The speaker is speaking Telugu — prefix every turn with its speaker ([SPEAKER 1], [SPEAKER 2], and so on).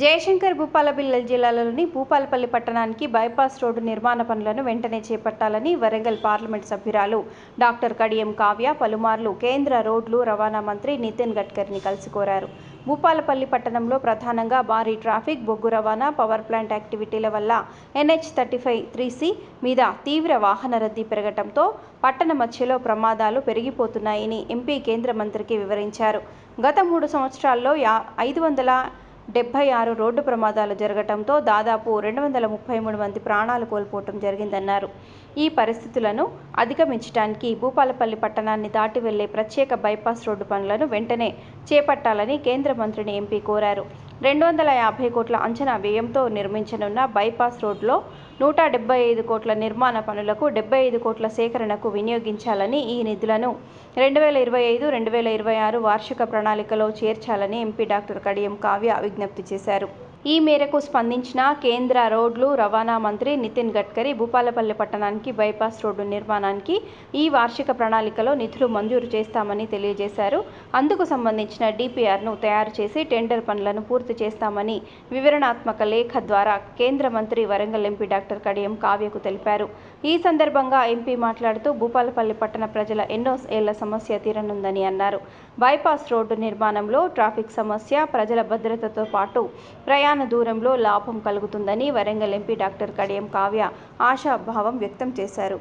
[SPEAKER 1] జయశంకర్ భూపాలపల్లి జిల్లాలోని భూపాలపల్లి పట్టణానికి బైపాస్ రోడ్డు నిర్మాణ పనులను వెంటనే చేపట్టాలని వరంగల్ పార్లమెంట్ సభ్యురాలు డాక్టర్ కడియం కావ్య పలుమార్లు కేంద్ర రోడ్లు రవాణా మంత్రి నితిన్ గడ్కరీని కలిసి కోరారు. భూపాలపల్లి పట్టణంలో ప్రధానంగా భారీ ట్రాఫిక్ బొగ్గు రవాణా పవర్ ప్లాంట్ యాక్టివిటీల వల్ల NH thirty five three C మీద తీవ్ర వాహన రద్దీ పెరగటంతో పట్టణ మధ్యలో ప్రమాదాలు పెరిగిపోతున్నాయని ఎంపీ కేంద్ర మంత్రికి వివరించారు. గత మూడు సంవత్సరాల్లో యా ఐదు వందల డెబ్బై ఆరు రోడ్డు ప్రమాదాలు జరగటంతో దాదాపు రెండు వందల ముప్పై మూడు మంది ప్రాణాలు కోల్పోవటం జరిగిందన్నారు. ఈ పరిస్థితులను అధిగమించడానికి భూపాలపల్లి పట్టణాన్ని దాటి వెళ్ళే ప్రత్యేక బైపాస్ రోడ్డు పనులను వెంటనే చేపట్టాలని కేంద్ర మంత్రిని ఎంపీ కోరారు. రెండు వందల యాభై కోట్ల అంచనా వ్యయంతో నిర్మించనున్న బైపాస్ రోడ్లో నూట డెబ్బై ఐదు కోట్ల నిర్మాణ పనులకు డెబ్బై ఐదు కోట్ల సేకరణకు వినియోగించాలని ఈ నిధులను రెండు వేల ఇరవై ఐదు రెండు వేల ఇరవై ఆరు వార్షిక ప్రణాళికలో చేర్చాలని ఎంపీ డాక్టర్ కడియం కావ్య విజ్ఞప్తి చేశారు. ఈ మేరకు స్పందించిన కేంద్ర రోడ్లు రవాణా మంత్రి నితిన్ గడ్కరీ భూపాలపల్లి పట్టణానికి బైపాస్ రోడ్డు నిర్మాణానికి ఈ వార్షిక ప్రణాళికలో నిధులు మంజూరు చేస్తామని తెలియజేశారు. అందుకు సంబంధించిన డిపిఆర్ను తయారు చేసి టెండర్ పనులను పూర్తి చేస్తామని వివరణాత్మక లేఖ ద్వారా కేంద్ర మంత్రి వరంగల్ ఎంపీ డాక్టర్ కడియం కావ్యకు తెలిపారు. ఈ సందర్భంగా ఎంపీ మాట్లాడుతూ భూపాలపల్లి పట్టణ ప్రజల ఎన్నో ఏళ్ళ సమస్య తీరనుందని అన్నారు. బైపాస్ రోడ్డు నిర్మాణంలో ట్రాఫిక్ సమస్య ప్రజల భద్రతతో పాటు ప్రయాణ దూరంలో లాభం కలుగుతుందని వరంగల్ ఎంపీ డాక్టర్ కడియం కావ్య ఆశాభావం వ్యక్తం చేశారు.